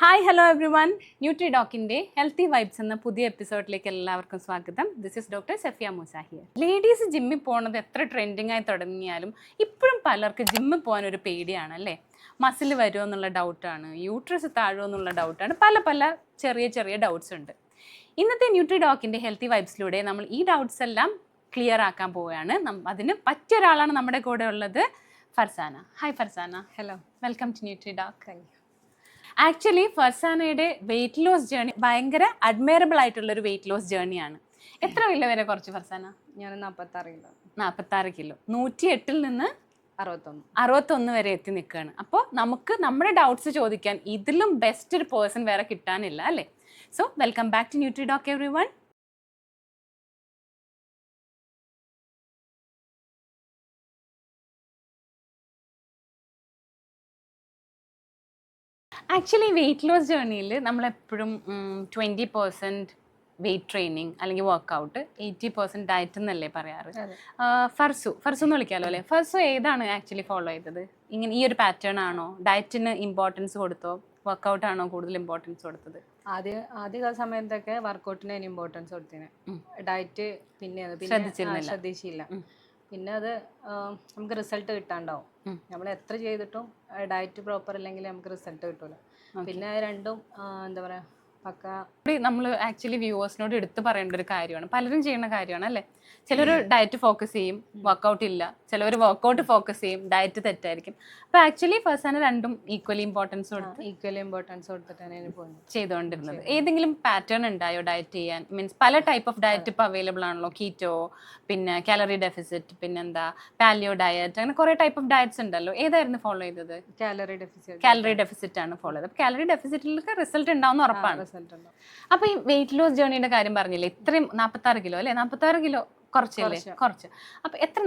Hi hello everyone ന്യൂട്രി ഡോക്കിന്റെ healthy vibes എന്ന പുതിയ എപ്പിസോഡിലേക്ക് എല്ലാവർക്കും സ്വാഗതം. This is doctor Safiya Musahiya ladies ജിമ്മിൽ പോകുന്നത് എത്ര ട്രെൻഡിങ് ആയി തുടങ്ങിയാലും ഇപ്പോഴും പലർക്ക് ജിമ്മിൽ പോകാൻ ഒരു പേടിയാണ് അല്ലേ? മസിൽ വരുമോ എന്നുള്ള ഡൗട്ടാണ് യൂട്രസ് താഴുമോ എന്നുള്ള ഡൗട്ടാണ് പല പല ചെറിയ ചെറിയ ഡൗട്ട്സ് ഉണ്ട്. ഇന്നത്തെ ന്യൂട്രി ഡോക്കിന്റെ ഹെൽത്തി വൈബ്സിലൂടെ നമ്മൾ ഈ ഡൗട്ട്സ് എല്ലാം ക്ലിയർ ആക്കാൻ പോവുകയാണ്. അതിന് പറ്റിയ ഒരാളാണ് നമ്മുടെ കൂടെ ഉള്ളത് Farzana. Hi Farzana. Hello welcome to NutriDoc thank you actually ഫർസാനയുടെ weight loss journey ഭയങ്കര അഡ്മയറബിൾ ആയിട്ടുള്ള ഒരു വെയിറ്റ് ലോസ് ജേണിയാണ് എത്ര കിലോ വരെ കുറച്ച് ഫർസാന? ഞാൻ നാൽപ്പത്താറ് കിലോ നാൽപ്പത്താറ് കിലോ നൂറ്റി എട്ടിൽ നിന്ന് അറുപത്തൊന്ന്. അറുപത്തൊന്ന് വരെ എത്തി നിൽക്കുകയാണ് അപ്പോൾ നമുക്ക് നമ്മുടെ ഡൗട്ട്സ് ചോദിക്കാൻ ഇതിലും ബെസ്റ്റ് ഒരു പേഴ്സൺ വേറെ കിട്ടാനില്ല അല്ലേ? So welcome back to NutriDoc everyone actually weight loss ജേർണിയിൽ നമ്മളെപ്പോഴും ട്വന്റി പെർസെന്റ് വെയിറ്റ് ട്രെയിനിങ് അല്ലെങ്കിൽ വർക്കൗട്ട് എയ്റ്റി പെർസെന്റ് ഡയറ്റ് എന്നല്ലേ പറയാറ്. ഫർസു ഫർസു എന്ന് വിളിക്കാമല്ലോ അല്ലേ? ഫർസു ഏതാണ് ആക്ച്വലി ഫോളോ ചെയ്തത്? ഇങ്ങനെ ഈ ഒരു പാറ്റേൺ ആണോ? ഡയറ്റിന് ഇമ്പോർട്ടൻസ് കൊടുത്തോ? വർക്കൗട്ട് ആണോ കൂടുതൽ ഇമ്പോർട്ടൻസ് കൊടുത്തത്? ആദ്യ ആദ്യ സമയത്തൊക്കെ വർക്കൗട്ടിന് ഇമ്പോർട്ടൻസ് കൊടുത്തിന്. ഡയറ്റ് പിന്നെ ശ്രദ്ധിച്ചില്ല. പിന്നെ അത് നമുക്ക് റിസൾട്ട് കിട്ടാണ്ടാവും. നമ്മൾ എത്ര ചെയ്തിട്ടും ഡയറ്റ് പ്രോപ്പർ അല്ലെങ്കിൽ നമുക്ക് റിസൾട്ട് കിട്ടൂല. പിന്നെ രണ്ടും എന്താ പറയാ പക്ക നമ്മൾ ആക്ച്വലി വ്യൂവേഴ്സിനോട് എടുത്തു പറയേണ്ട ഒരു കാര്യമാണ്. പലരും ചെയ്യുന്ന കാര്യമാണ് അല്ലേ? ചിലർ ഡയറ്റ് ഫോക്കസ് ചെയ്യും വർക്കൗട്ട് ഇല്ല. ചിലവർ വർക്കൗട്ട് ഫോക്കസ് ചെയ്യും ഡയറ്റ് തെറ്റായിരിക്കും. അപ്പൊ ആക്ച്വലി ഫസ്റ്റ് ആണ് രണ്ടും ഈക്വലി ഇമ്പോർട്ടൻസ് കൊടുത്ത് ഈക്വലി ഇമ്പോർട്ടൻസ് കൊടുത്തിട്ടാണ് ചെയ്തുകൊണ്ടിരുന്നത് ഏതെങ്കിലും പാറ്റേൺ ഉണ്ടായോ ഡയറ്റ് ചെയ്യാൻ? മീൻസ് പല ടൈപ്പ് ഓഫ് ഡയറ്റ് ഇപ്പോൾ അവൈലബിൾ ആണല്ലോ. കീറ്റോ പിന്നെ കാലറി ഡെഫിസിറ്റ് പിന്നെന്താ? പാലിയോ ഡയറ്റ് അങ്ങനെ കുറേ ടൈപ്പ് ഓഫ് ഡയറ്റ്സ് ഉണ്ടല്ലോ. ഏതായിരുന്നു ഫോളോ ചെയ്തത്? കാലറി ഡെഫിസിറ്റ് കാലറി ഡെഫിസിറ്റ് ആണ് ഫോളോ ചെയ്തത്. കാലറി ഡെഫിസിറ്റിലൊക്കെ റിസൾട്ട് ഉണ്ടാവുന്ന ഉറപ്പാണ്. റിസൾട്ട് ഉണ്ടാവും അപ്പോൾ ഈ വെയിറ്റ് ലോസ് ജേർണിയുടെ കാര്യം പറഞ്ഞില്ലേ ഇത്രയും നാൽപ്പത്താറ് കിലോ അല്ലേ? നാൽപ്പത്താറ് കിലോ കുറച്ചല്ലേ? കുറച്ച്. അപ്പോൾ എത്ര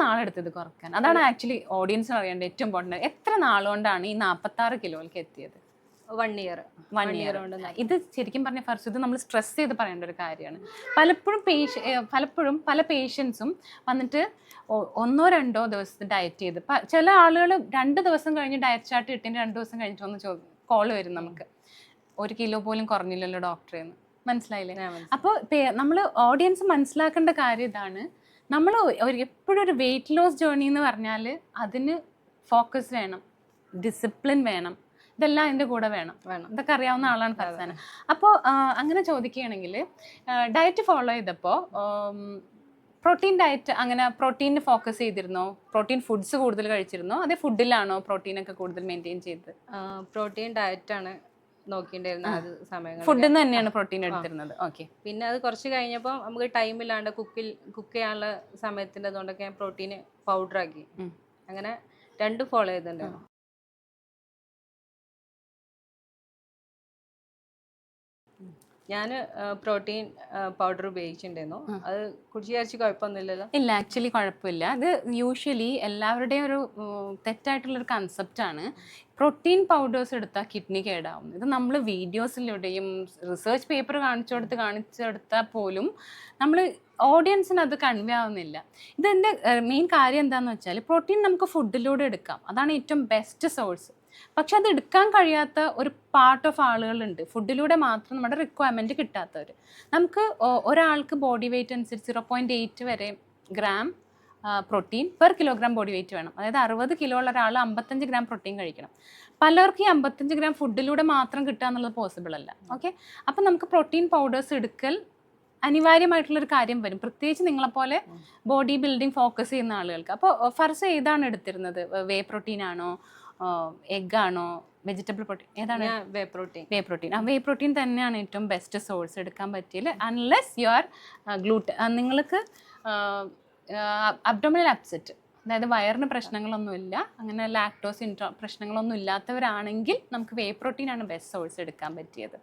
ഇത് കുറയ്ക്കാൻ? അതാണ് ആക്ച്വലി ഓഡിയൻസിന് അറിയേണ്ട ഏറ്റവും ഇമ്പോർട്ടന്റ് എത്ര നാളുകൊണ്ടാണ് ഈ നാൽപ്പത്താറ് കിലോയിലേക്ക് എത്തിയത്? വൺ ഇയർ വൺ ഇയർ ഇത് ശരിക്കും പറഞ്ഞ ഫസ്റ്റ് ഇത് നമ്മൾ സ്ട്രെസ് ചെയ്ത് പറയേണ്ട ഒരു കാര്യമാണ്. പലപ്പോഴും പേഷ പലപ്പോഴും പല പേഷ്യൻസും വന്നിട്ട് ഒന്നോ രണ്ടോ ദിവസത്തെ ഡയറ്റ് ചെയ്ത്. ചില ആളുകൾ രണ്ട് ദിവസം കഴിഞ്ഞ് ഡയറ്റ് ചാർട്ട് കിട്ടിയിട്ട് രണ്ട് ദിവസം കഴിഞ്ഞിട്ട് ഒന്ന് കോൾ വരും നമുക്ക്. ഒരു കിലോ പോലും കുറഞ്ഞില്ലല്ലോ ഡോക്ടറെ എന്ന് മനസ്സിലായില്ലേ? അപ്പോൾ നമ്മൾ ഓഡിയൻസ് മനസ്സിലാക്കേണ്ട കാര്യം ഇതാണ്. നമ്മൾ ഒരു എപ്പോഴും ഒരു വെയിറ്റ് ലോസ് ജേർണി എന്ന് പറഞ്ഞാൽ അതിന് ഫോക്കസ് വേണം ഡിസിപ്ലിൻ വേണം ഇതെല്ലാം അതിന്റെ കൂടെ വേണം. വേണം. ഇതൊക്കെ അറിയാവുന്ന ആളാണ് ഫർസാന അപ്പോൾ അങ്ങനെ ചോദിക്കുകയാണെങ്കിൽ ഡയറ്റ് ഫോളോ ചെയ്തപ്പോൾ പ്രോട്ടീൻ ഡയറ്റ് അങ്ങനെ പ്രോട്ടീനിന് ഫോക്കസ് ചെയ്തിരുന്നോ? പ്രോട്ടീൻ ഫുഡ്സ് കൂടുതൽ കഴിച്ചിരുന്നോ? അതേ ഫുഡിലാണോ പ്രോട്ടീനൊക്കെ കൂടുതൽ മെയിന്റെയിൻ ചെയ്തത്? പ്രോട്ടീൻ ഡയറ്റ് ആണ് നോക്കിണ്ടായിരുന്നത് അത് സമയങ്ങളിൽ ഫുഡിൽ നിന്ന് തന്നെയാണ് പ്രോട്ടീൻ എടുത്തിരുന്നത്. ഓക്കെ. പിന്നെ അത് കുറച്ച് കഴിഞ്ഞപ്പോൾ നമുക്ക് ടൈം ഇല്ലാണ്ട് കുക്കിൽ കുക്ക് ചെയ്യാനുള്ള സമയത്തിന്റെ അതുകൊണ്ടൊക്കെ ഞാൻ പ്രോട്ടീന് പൗഡർ ആക്കി അങ്ങനെ രണ്ടും ഫോളോ ചെയ്തിട്ടുണ്ടായിരുന്നു. ഞാൻ പ്രോട്ടീൻ പൗഡർ ഉപയോഗിച്ചിട്ടുണ്ടായിരുന്നു. അത് കുടിച്ച് വിചാരിച്ച് കുഴപ്പമൊന്നുമില്ലല്ലോ? ഇല്ല ആക്ച്വലി കുഴപ്പമില്ല. അത് യൂഷ്വലി എല്ലാവരുടെയും ഒരു തെറ്റായിട്ടുള്ളൊരു കൺസെപ്റ്റാണ് പ്രോട്ടീൻ പൗഡേഴ്സ് എടുത്താൽ കിഡ്നി കേടാവും ഇത് നമ്മൾ വീഡിയോസിലൂടെയും റിസർച്ച് പേപ്പർ കാണിച്ചു കൊടുത്ത് കാണിച്ചെടുത്താൽ പോലും നമ്മൾ ഓഡിയൻസിന് അത് കൺവേ ആവുന്നില്ല. ഇതിന്റെ മെയിൻ കാര്യം എന്താണെന്ന് വെച്ചാൽ പ്രോട്ടീൻ നമുക്ക് ഫുഡിലൂടെ എടുക്കാം. അതാണ് ഏറ്റവും ബെസ്റ്റ് സോഴ്സ് പക്ഷെ അത് എടുക്കാൻ കഴിയാത്ത ഒരു പാർട്ട് ഓഫ് ആളുകളുണ്ട്. ഫുഡിലൂടെ മാത്രം നമ്മുടെ റിക്വയർമെന്റ് കിട്ടാത്തവർ നമുക്ക് ഒരാൾക്ക് ബോഡി വെയിറ്റ് അനുസരിച്ച് സീറോ പോയിന്റ് എയ്റ്റ് വരെ gram protein per kilogram body weight വേണം. അതായത് അറുപത് കിലോ ഉള്ള ഒരാൾ അമ്പത്തഞ്ച് ഗ്രാം പ്രോട്ടീൻ കഴിക്കണം. പലർക്കും ഈ അമ്പത്തഞ്ച് ഗ്രാം ഫുഡിലൂടെ മാത്രം കിട്ടുക എന്നുള്ളത് പോസിബിൾ അല്ല. ഓക്കെ അപ്പം നമുക്ക് പ്രോട്ടീൻ പൗഡേഴ്സ് എടുക്കൽ അനിവാര്യമായിട്ടുള്ളൊരു കാര്യം വരും. പ്രത്യേകിച്ച് നിങ്ങളെപ്പോലെ ബോഡി ബിൽഡിംഗ് ഫോക്കസ് ചെയ്യുന്ന ആളുകൾക്ക്. അപ്പോൾ ഫർസ് ഏതാണ് എടുത്തിരുന്നത്? വേ പ്രോട്ടീൻ ആണോ? എഗ് ആണോ? വെജിറ്റബിൾ പ്രോട്ടീൻ ഏതാണ്? വേ പ്രോട്ടീൻ വേ പ്രോട്ടീൻ ആ വേ പ്രോട്ടീൻ തന്നെയാണ് ഏറ്റവും ബെസ്റ്റ് സോഴ്സ് എടുക്കാൻ പറ്റിയത് അൺലെസ് യു ആർ ഗ്ലൂട്ട് നിങ്ങൾക്ക് അബ്ഡോമിനൽ അപ്സെറ്റ് അതായത് വയറിന് പ്രശ്നങ്ങളൊന്നുമില്ല അങ്ങനെ ലാക്ടോസ് ഇൻട്രോ പ്രശ്നങ്ങളൊന്നും ഇല്ലാത്തവരാണെങ്കിൽ നമുക്ക് വേ പ്രോട്ടീനാണ് ബെസ്റ്റ് സോഴ്സ് എടുക്കാൻ പറ്റിയത്.